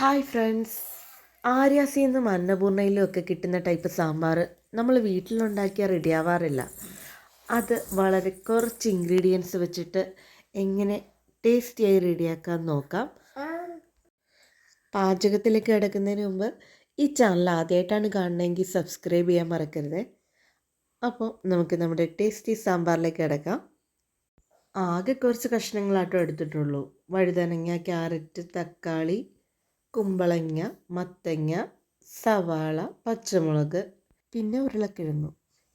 Hi friends ആര്യാസിൽ നിന്നും അന്നപൂർണയിലും ഒക്കെ കിട്ടുന്ന ടൈപ്പ് സാമ്പാർ നമ്മൾ വീട്ടിലുണ്ടാക്കിയാൽ റെഡിയാവാറില്ല അത് വളരെ കുറച്ച് ഇൻഗ്രീഡിയൻസ് വെച്ചിട്ട് എങ്ങനെ ടേസ്റ്റിയായി റെഡിയാക്കാൻ നോക്കാം. പാചകത്തിലേക്ക് കിടക്കുന്നതിന് മുമ്പ് ഈ ചാനൽ ആദ്യമായിട്ടാണ് കാണണമെങ്കിൽ സബ്സ്ക്രൈബ് ചെയ്യാൻ മറക്കരുത്. അപ്പോൾ നമുക്ക് നമ്മുടെ ടേസ്റ്റി സാമ്പാറിലേക്ക് കിടക്കാം. ആകെ കുറച്ച് കഷ്ണങ്ങളാട്ടോ എടുത്തിട്ടുള്ളൂ. വഴുതനങ്ങ ക്യാരറ്റ് തക്കാളി കുമ്പളങ്ങ മത്തങ്ങ സവാള പച്ചമുളക് പിന്നെ ഉരുളക്കിഴങ്ങു.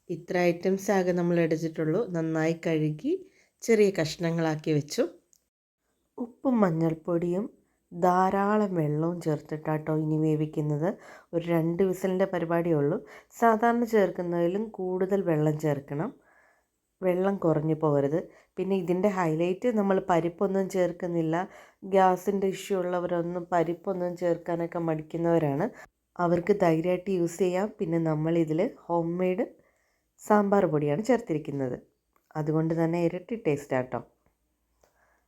ഇത്ര ഐറ്റംസ് ആകെ നമ്മൾ എടുത്തിട്ടുള്ളൂ. നന്നായി കഴുകി ചെറിയ കഷ്ണങ്ങളാക്കി വെച്ചു. ഉപ്പും മഞ്ഞൾപ്പൊടിയും ധാരാളം വെള്ളവും ചേർത്തിട്ടാട്ടോ ഇനി വേവിക്കുന്നത്. ഒരു രണ്ട് വിസലിന്റെ പരിപാടിയേ ഉള്ളൂ. സാധാരണ ചേർക്കുന്നതിലും കൂടുതൽ വെള്ളം ചേർക്കണം. വെള്ളം കുറഞ്ഞു പോകരുത്. പിന്നെ ഇതിന്റെ ഹൈലൈറ്റ് നമ്മൾ പരിപ്പൊന്നും ചേർക്കുന്നില്ല. ഗ്യാസിന്റെ ഇഷ്യൂ ഉള്ളവരൊന്നും പരിപ്പൊന്നും ചേർക്കാനൊക്കെ മടിക്കുന്നവരാണ്. അവർക്ക് ധൈര്യമായിട്ട് യൂസ് ചെയ്യാം. പിന്നെ നമ്മളിതിൽ ഹോം മെയ്ഡ് സാമ്പാർ പൊടിയാണ് ചേർത്തിരിക്കുന്നത്. അതുകൊണ്ട് തന്നെ ഇരട്ടി ടേസ്റ്റ് ആട്ടോ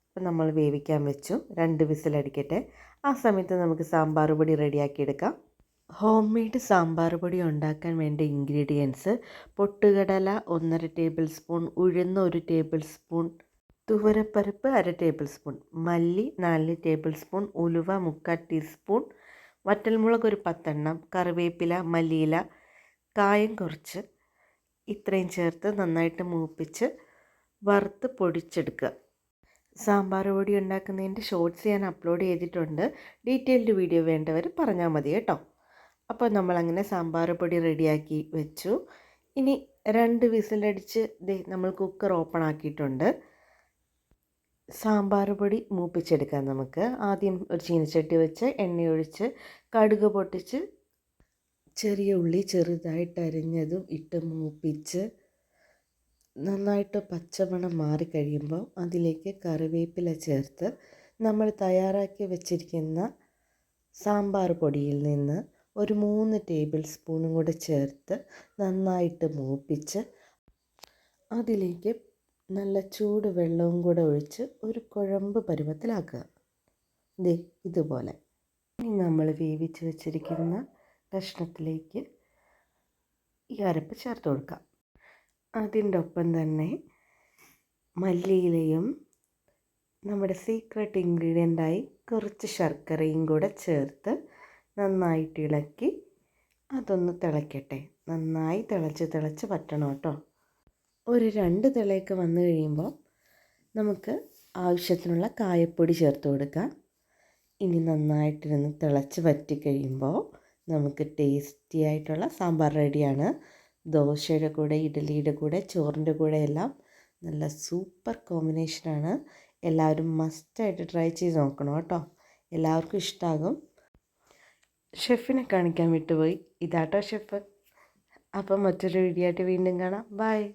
അപ്പം നമ്മൾ വേവിക്കാൻ വെച്ചു. രണ്ട് വിസിലടിക്കട്ടെ. ആ സമയത്ത് നമുക്ക് സാമ്പാർ പൊടി റെഡിയാക്കി എടുക്കാം. ഹോം മെയ്ഡ് സാമ്പാർ പൊടി ഉണ്ടാക്കാൻ വേണ്ട ഇൻഗ്രീഡിയൻസ് പൊട്ടുകടല ഒന്നര ടേബിൾ സ്പൂൺ ഉഴുന്ന ഒരു ടേബിൾ സ്പൂൺ തുവരപ്പരിപ്പ് അര ടേബിൾ സ്പൂൺ മല്ലി നാല് ടേബിൾ സ്പൂൺ ഉലുവ മുക്കാൽ ടീസ്പൂൺ വറ്റൽമുളക് ഒരു പത്തെണ്ണം കറിവേപ്പില മല്ലിയില കായം കുറച്ച് ഇത്രയും ചേർത്ത് നന്നായിട്ട് മൂപ്പിച്ച് വറുത്ത് പൊടിച്ചെടുക്കുക. സാമ്പാർ പൊടി ഉണ്ടാക്കുന്നതിന്റെ ഷോർട്സ് ഞാൻ അപ്ലോഡ് ചെയ്തിട്ടുണ്ട്. ഡീറ്റെയിൽഡ് വീഡിയോ വേണ്ടവർ പറഞ്ഞാൽ മതി കേട്ടോ. അപ്പോൾ നമ്മളങ്ങനെ സാമ്പാർ പൊടി റെഡിയാക്കി വെച്ചു. ഇനി രണ്ട് വിസിലടിച്ച് നമ്മൾ കുക്കർ ഓപ്പൺ ആക്കിയിട്ടുണ്ട്. സാമ്പാർ പൊടി മൂപ്പിച്ചെടുക്കാം നമുക്ക്. ആദ്യം ഒരു ചീനച്ചട്ടി വെച്ച് എണ്ണയൊഴിച്ച് കടുക് പൊട്ടിച്ച് ചെറിയ ഉള്ളി ചെറുതായിട്ട് അരിഞ്ഞതും ഇട്ട് മൂപ്പിച്ച് നന്നായിട്ട് പച്ചമണം മാറിക്കഴിയുമ്പോൾ അതിലേക്ക് കറിവേപ്പില ചേർത്ത് നമ്മൾ തയ്യാറാക്കി വെച്ചിരിക്കുന്ന സാമ്പാർ പൊടിയിൽ നിന്ന് ഒരു മൂന്ന് ടേബിൾ സ്പൂണും കൂടെ ചേർത്ത് നന്നായിട്ട് മൂപ്പിച്ച് അതിലേക്ക് നല്ല ചൂട് വെള്ളവും കൂടെ ഒഴിച്ച് ഒരു കുഴമ്പ് പരുവത്തിലാക്കുക. ദേ ഇതുപോലെ. ഇനി നമ്മൾ വേവിച്ച് വെച്ചിരിക്കുന്ന കഷ്ണത്തിലേക്ക് ഈ അരപ്പ് ചേർത്ത് കൊടുക്കാം. അതിന്റെ ഒപ്പം തന്നെ മല്ലിയിലയും നമ്മുടെ സീക്രട്ട് ഇൻഗ്രീഡിയന്റായി കുറച്ച് ശർക്കരയും കൂടെ ചേർത്ത് നന്നായിട്ട് ഇളക്കി അതൊന്ന് തിളയ്ക്കട്ടെ. നന്നായി തിളച്ച് തിളച്ച് പറ്റണം കേട്ടോ. ഒരു രണ്ട് തിളയൊക്കെ വന്നു കഴിയുമ്പോൾ നമുക്ക് ആവശ്യത്തിനുള്ള കായപ്പൊടി ചേർത്ത് കൊടുക്കാം. ഇനി നന്നായിട്ടിരുന്ന് തിളച്ച് വറ്റി കഴിയുമ്പോൾ നമുക്ക് ടേസ്റ്റി ആയിട്ടുള്ള സാമ്പാർ റെഡിയാണ്. ദോശയുടെ കൂടെ ഇഡലിയുടെ കൂടെ ചോറിന്റെ കൂടെ എല്ലാം നല്ല സൂപ്പർ കോമ്പിനേഷനാണ്. എല്ലാവരും മസ്റ്റായിട്ട് ട്രൈ ചെയ്ത് നോക്കണം കേട്ടോ. എല്ലാവർക്കും ഇഷ്ടമാകും ഷെഫിനെ കാണിക്കാൻ വിട്ടുപോയി. ഇതാട്ടോ ഷെഫ്. അപ്പം മറ്റൊരു വീഡിയോ ആയിട്ട് വീണ്ടും കാണാം. ബൈ